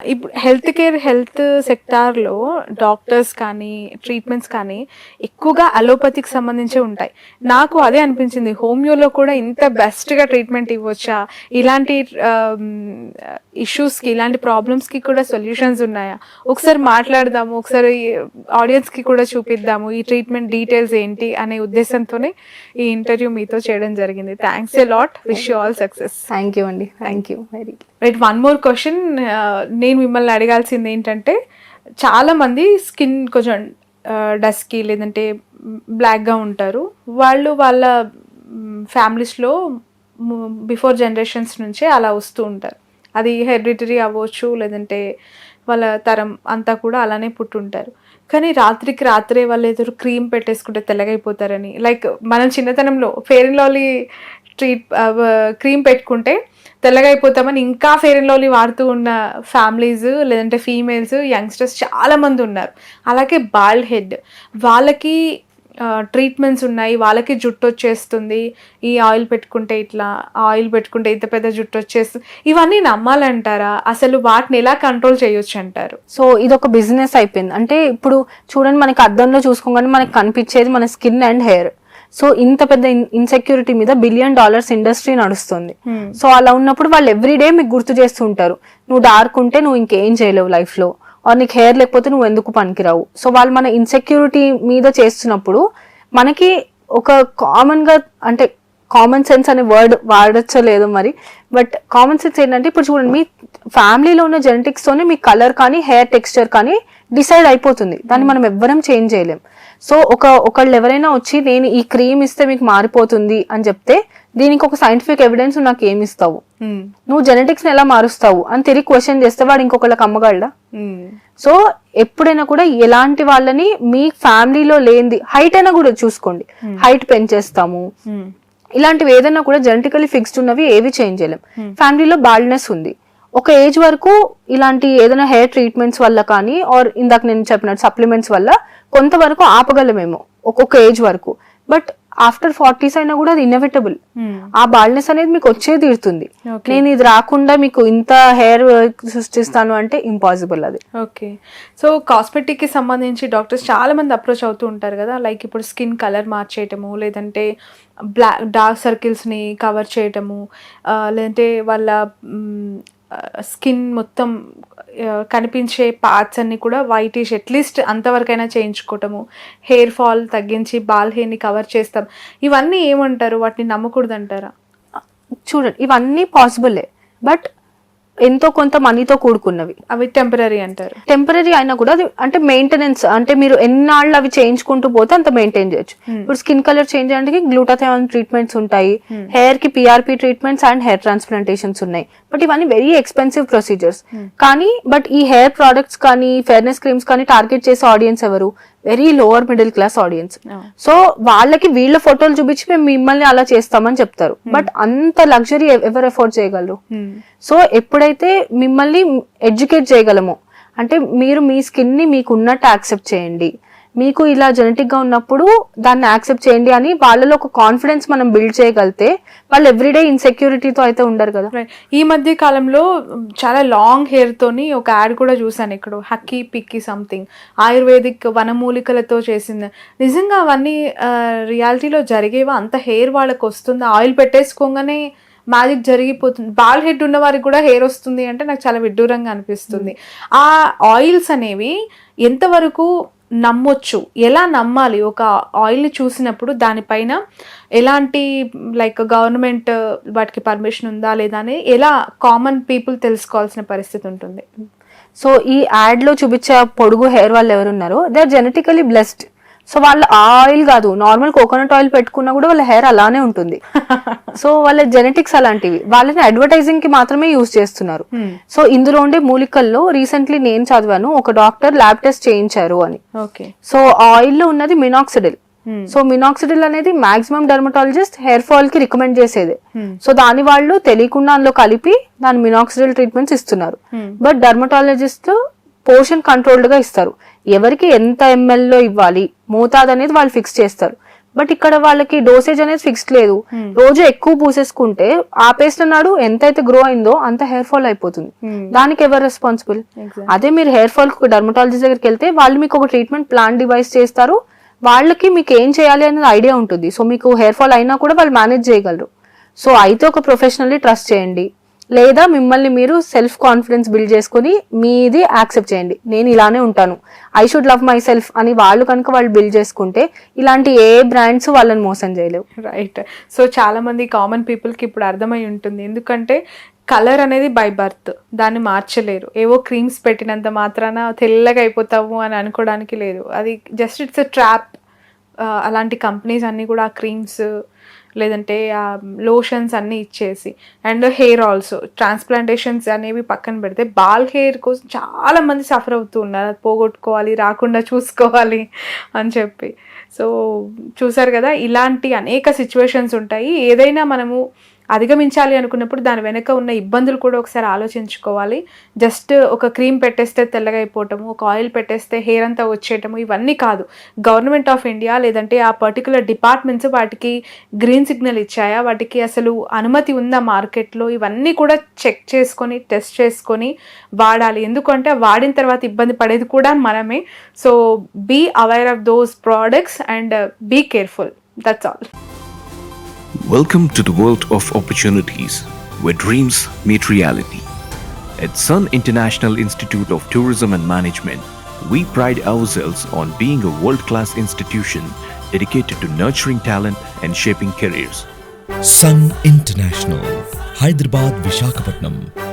ఇప్పుడు health care health సెక్టార్లో doctors కానీ ట్రీట్మెంట్స్ కానీ ఎక్కువగా అలోపతికి సంబంధించి ఉంటాయి. నాకు అదే అనిపించింది. హోమియోలో కూడా ఇంత బెస్ట్గా ట్రీట్మెంట్ ఇవ్వచ్చా? ఇలాంటి ఇష్యూస్కి ఇలాంటి ప్రాబ్లమ్స్కి కూడా సొల్యూషన్స్ ఉన్నాయా? ఒకసారి మాట్లాడదాము. ఒకసారి ఆడియన్స్కి కూడా చూపిద్దాము. ఈ ట్రీట్మెంట్ డీటెయిల్స్ ఏంటి అనే ఉద్దేశంతోనే ఈ ఇంటర్వ్యూ మీతో చేయడం జరిగింది. Thanks a lot wish you all success thank you అండి. Thank you very right one more question నేను మిమ్మల్ని అడగాల్సింది ఏంటంటే చాలామంది స్కిన్ కొంచెం uh, డస్కీ లేదంటే బ్లాక్గా ఉంటారు. వాళ్ళు వాళ్ళ ఫ్యామిలీస్లో బిఫోర్ జనరేషన్స్ నుంచే అలా వస్తూ ఉంటారు. అది హెరిటరీ అవ్వచ్చు లేదంటే వాళ్ళ తరం అంతా కూడా అలానే పుట్టుంటారు. కానీ రాత్రికి రాత్రే వాళ్ళు ఎదురు క్రీమ్ పెట్టేసుకుంటే తెల్లగైపోతారని లైక్ మనం చిన్నతనంలో Fair and Lovely treat cream పెట్టుకుంటే తెల్లగా అయిపోతామని ఇంకా ఫెయిర్ అండ్ లవ్లీ వాడుతూ ఉన్న ఫ్యామిలీస్ లేదంటే ఫీమేల్స్ యంగ్స్టర్స్ చాలామంది ఉన్నారు. అలాగే బాల్డ్ హెడ్ వాళ్ళకి ట్రీట్మెంట్స్ ఉన్నాయి వాళ్ళకి జుట్టు వచ్చేస్తుంది. ఈ ఆయిల్ పెట్టుకుంటే ఇట్లా ఆయిల్ పెట్టుకుంటే ఇంత పెద్ద జుట్టు వచ్చేస్తుంది ఇవన్నీ నమ్మాలంటారా? అసలు వాటిని ఎలా కంట్రోల్ చేయొచ్చు అంటారు సో ఇది ఒక బిజినెస్ అయిపోయింది. అంటే ఇప్పుడు చూడండి మనకి అద్దంలో చూసుకోగానే మనకి కనిపించేది మన స్కిన్ అండ్ హెయిర్. సో ఇంత పెద్ద ఇన్సెక్యూరిటీ మీద బిలియన్ డాలర్స్ ఇండస్ట్రీ నడుస్తుంది. సో అలా ఉన్నప్పుడు వాళ్ళు ఎవ్రీడే మీకు గుర్తు చేస్తూ ఉంటారు. నువ్వు డార్క్ ఉంటే నువ్వు ఇంకేం చేయలేవు లైఫ్లో. ఆర్ నీకు హెయిర్ లేకపోతే నువ్వు ఎందుకు పనికిరావు. సో వాళ్ళు మన ఇన్సెక్యూరిటీ మీద చేస్తున్నప్పుడు మనకి ఒక కామన్గా అంటే కామన్ సెన్స్ అనే వర్డ్ వాడచ్చో లేదో మరి బట్ కామన్ సెన్స్ ఏంటంటే ఇప్పుడు చూడండి మీ ఫ్యామిలీలో ఉన్న జెనెటిక్స్ తోనే మీ కలర్ కానీ హెయిర్ టెక్స్చర్ కానీ డిసైడ్ అయిపోతుంది. దాన్ని మనం ఎవ్వరం చేంజ్ చేయలేం. సో ఒక ఒకళ్ళు ఎవరైనా వచ్చి నేను ఈ క్రీమ్ ఇస్తే మీకు మారిపోతుంది అని చెప్తే దీనికి ఒక సైంటిఫిక్ ఎవిడెన్స్ నాకు ఏమి ఇస్తావు? నువ్వు జెనెటిక్స్ని ఎలా మారుస్తావు? అని తిరిగి క్వశ్చన్ చేస్తే వాడు ఇంకొకళ్ళకి అమ్మగలడా? సో ఎప్పుడైనా కూడా ఎలాంటి వాళ్ళని మీ ఫ్యామిలీలో లేనిది హైట్ అయినా కూడా చూసుకోండి. హైట్ పెంచేస్తాము. ఇలాంటివి ఏదైనా కూడా జెనెటికలీ ఫిక్స్డ్ ఉన్నవి ఏవి చేంజ్ చేయలేం. ఫ్యామిలీలో బాల్డ్నెస్ ఉంది. ఒక ఏజ్ వరకు ఇలాంటి ఏదైనా హెయిర్ ట్రీట్మెంట్స్ వల్ల కానీ ఆర్ ఇందాక నేను చెప్పినట్టు సప్లిమెంట్స్ వల్ల కొంతవరకు ఆపగలమేమో ఒక్కొక్క ఏజ్ వరకు. బట్ ఆఫ్టర్ ఫార్టీస్ అయినా కూడా అది ఇన్నెవిటబుల్ ఆ బాల్నెస్ అనేది మీకు వచ్చే తీరుతుంది. నేను ఇది రాకుండా మీకు ఇంత హెయిర్ సృష్టిస్తాను అంటే ఇంపాసిబుల్ అది. ఓకే సో కాస్మెటిక్కి సంబంధించి డాక్టర్స్ చాలా మంది అప్రోచ్ అవుతూ ఉంటారు కదా. లైక్ ఇప్పుడు స్కిన్ కలర్ మార్చేయటము లేదంటే బ్లాక్ డార్క్ సర్కిల్స్ని కవర్ చేయటము లేదంటే వాళ్ళ స్కిన్ మొత్తం కనిపించే పార్ట్స్ అన్ని కూడా వైటిష్ అట్లీస్ట్ అంతవరకైనా చేయించుకోవటము. హెయిర్ ఫాల్ తగ్గించి బాల్ హెయిర్ని కవర్ చేస్తాం. ఇవన్నీ ఏమంటారు? వాటిని నమ్మకూడదు అంటారా చూడండి ఇవన్నీ పాసిబులే బట్ ఎంతో కొంత మనీతో కూడుకున్నవి. అవి టెంపరీ అంటారు. టెంపరీ అయినా కూడా అది అంటే మెయింటెనెన్స్ అంటే మీరు ఎన్నాళ్ళు అవి చేయించుకుంటూ పోతే అంత మెయింటైన్ చేయొచ్చు. ఇప్పుడు స్కిన్ కలర్ చేంజ్ చేయడానికి గ్లూటాథియాన్ ట్రీట్మెంట్స్ ఉంటాయి. హెయిర్కి PRP treatments and hair transplantations ఉన్నాయి. బట్ ఇవన్నీ వెరీ ఎక్స్పెన్సివ్ ప్రొసీజర్స్ కానీ బట్ ఈ హెయిర్ ప్రోడక్ట్స్ కానీ ఫెయిర్నెస్ క్రీమ్స్ కానీ టార్గెట్ చేసే ఆడియన్స్ ఎవరు? Very lower middle class audience so వాళ్ళకి వీళ్ళ ఫోటోలు చూపించి మేము మిమ్మల్ని అలా చేస్తామని చెప్తారు. బట్ అంత లగ్జరీ ఎవరు ఎఫోర్డ్ చేయగలరు? సో ఎప్పుడైతే మిమ్మల్ని ఎడ్యుకేట్ చేయగలమో అంటే మీరు మీ స్కిన్ని మీకు ఉన్నట్టు యాక్సెప్ట్ చేయండి. మీకు ఇలా జెనెటిక్గా ఉన్నప్పుడు దాన్ని యాక్సెప్ట్ చేయండి అని వాళ్ళలో ఒక కాన్ఫిడెన్స్ మనం బిల్డ్ చేయగలితే వాళ్ళు ఎవ్రీడే ఇన్సెక్యూరిటీతో అయితే ఉండరు కదా. ఈ మధ్య కాలంలో చాలా లాంగ్ హెయిర్ తోని ఒక యాడ్ కూడా చూసాను ఇక్కడ. హక్కీ పిక్కి సంథింగ్ ఆయుర్వేదిక్ వనమూలికలతో చేసింది. నిజంగా అవన్నీ రియాలిటీలో జరిగేవా? అంత హెయిర్ వాళ్ళకి వస్తుంది? ఆయిల్ పెట్టేసుకోగానే మ్యాజిక్ జరిగిపోతుంది. బాల్ హెడ్ ఉన్న వారికి కూడా హెయిర్ వస్తుంది అంటే నాకు చాలా విడ్డూరంగా అనిపిస్తుంది. ఆ ఆయిల్స్ అనేవి ఎంతవరకు నమ్మొచ్చు. ఎలా నమ్మాలి? ఒక ఆయిల్ని చూసినప్పుడు దానిపైన ఎలాంటి లైక్ గవర్నమెంట్ వాటికి పర్మిషన్ ఉందా లేదా అని ఎలా కామన్ పీపుల్ తెలుసుకోవాల్సిన పరిస్థితి ఉంటుంది. సో ఈ యాడ్లో చూపించే పొడుగు హెయిర్ వాళ్ళు ఎవరున్నారో they are genetically blessed. So వాళ్ళ ఆయిల్ కాదు నార్మల్ కోకోనట్ ఆయిల్ పెట్టుకున్నా కూడా వాళ్ళ హెయిర్ అలానే ఉంటుంది. సో వాళ్ళ జెనెటిక్స్ అలాంటివి వాళ్ళని అడ్వర్టైజింగ్కి మాత్రమే యూజ్ చేస్తున్నారు. సో ఇందులో ఉండే మూలికల్లో రీసెంట్లీ నేను చదివాను ఒక డాక్టర్ ల్యాబ్ టెస్ట్ చేయించారు అని. ఓకే సో ఆయిల్లో ఉన్నది మినాక్సిడిల్ సో మినాక్సిడిల్ అనేది మాక్సిమం డెర్మటాలజిస్ట్ హెయిర్ ఫాల్కి రికమెండ్ చేసేది. సో దాని వాళ్ళు తెలియకుండా అందులో కలిపి దాని మినాక్సిడిల్ ట్రీట్మెంట్స్ ఇస్తున్నారు. బట్ డెర్మటాలజిస్ట్ పోర్షన్ కంట్రోల్డ్గా ఇస్తారు. ఎవరికి ఎంత ఎంఎల్లో ఇవ్వాలి? మోతాదు అనేది వాళ్ళు ఫిక్స్ చేస్తారు. బట్ ఇక్కడ వాళ్ళకి డోసేజ్ అనేది ఫిక్స్డ్ లేదు. రోజు ఎక్కువ పూసేసుకుంటే ఆపేస్తున్నాడు ఎంత అయితే గ్రో అయిందో అంత హెయిర్ ఫాల్ అయిపోతుంది. దానికి ఎవరు రెస్పాన్సిబుల్ అదే మీరు హెయిర్ ఫాల్ డర్మటాలజిస్ట్ దగ్గరికి వెళ్తే వాళ్ళు మీకు ఒక ట్రీట్మెంట్ ప్లాన్ డివైస్ చేస్తారు. వాళ్ళకి మీకు ఏం చేయాలి అనేది ఐడియా ఉంటుంది. సో మీకు హెయిర్ ఫాల్ అయినా కూడా వాళ్ళు మేనేజ్ చేయగలరు. సో అయితే ఒక ప్రొఫెషనల్లీ ట్రస్ట్ చేయండి. లేదా మిమ్మల్ని మీరు సెల్ఫ్ కాన్ఫిడెన్స్ బిల్డ్ చేసుకొని మీది యాక్సెప్ట్ చేయండి. నేను ఇలానే ఉంటాను. I should love myself అని వాళ్ళు కనుక వాళ్ళు బిల్డ్ చేసుకుంటే ఇలాంటి ఏ బ్రాండ్స్ వాళ్ళని మోసం చేయలేవు. రైట్ సో చాలా మంది కామన్ పీపుల్కి ఇప్పుడు అర్థమై ఉంటుంది. ఎందుకంటే కలర్ అనేది బై బర్త్ దాన్ని మార్చలేరు. ఏవో క్రీమ్స్ పెట్టినంత మాత్రాన తెల్లగా అయిపోతాము అని అనుకోవడానికి లేదు. అది జస్ట్ ఇట్స్ ఎ ట్రాప్ అలాంటి కంపెనీస్ అన్నీ కూడా ఆ క్రీమ్స్ లేదంటే ఆ లోషన్స్ అన్నీ ఇచ్చేసి. అండ్ హెయిర్ ఆల్సో ట్రాన్స్ప్లాంటేషన్స్ అనేవి పక్కన పెడితే బాల్ హెయిర్ కోసం చాలామంది సఫర్ అవుతూ ఉన్నారు. అది పోగొట్టుకోవాలి రాకుండా చూసుకోవాలి అని చెప్పి. సో చూసారు కదా ఇలాంటి అనేక సిచ్యువేషన్స్ ఉంటాయి. ఏదైనా మనము అధిగమించాలి అనుకున్నప్పుడు దాని వెనక ఉన్న ఇబ్బందులు కూడా ఒకసారి ఆలోచించుకోవాలి. జస్ట్ ఒక క్రీమ్ పెట్టేస్తే తెల్లగా అయిపోవటము ఒక ఆయిల్ పెట్టేస్తే హెయిర్ అంతా వచ్చేయటము ఇవన్నీ కాదు. గవర్నమెంట్ ఆఫ్ ఇండియా లేదంటే ఆ పర్టికులర్ డిపార్ట్మెంట్స్ వాటికి గ్రీన్ సిగ్నల్ ఇచ్చాయా? వాటికి అసలు అనుమతి ఉందా మార్కెట్లో? ఇవన్నీ కూడా చెక్ చేసుకొని టెస్ట్ చేసుకొని వాడాలి. ఎందుకంటే వాడిన తర్వాత ఇబ్బంది పడేది కూడా మనమే. So be aware of those products and be careful that's all Welcome to the world of opportunities where dreams meet reality. At Sun International Institute of Tourism and Management, we pride ourselves on being a world class institution dedicated to nurturing talent and shaping careers. Sun International, Hyderabad, Vishakhapatnam.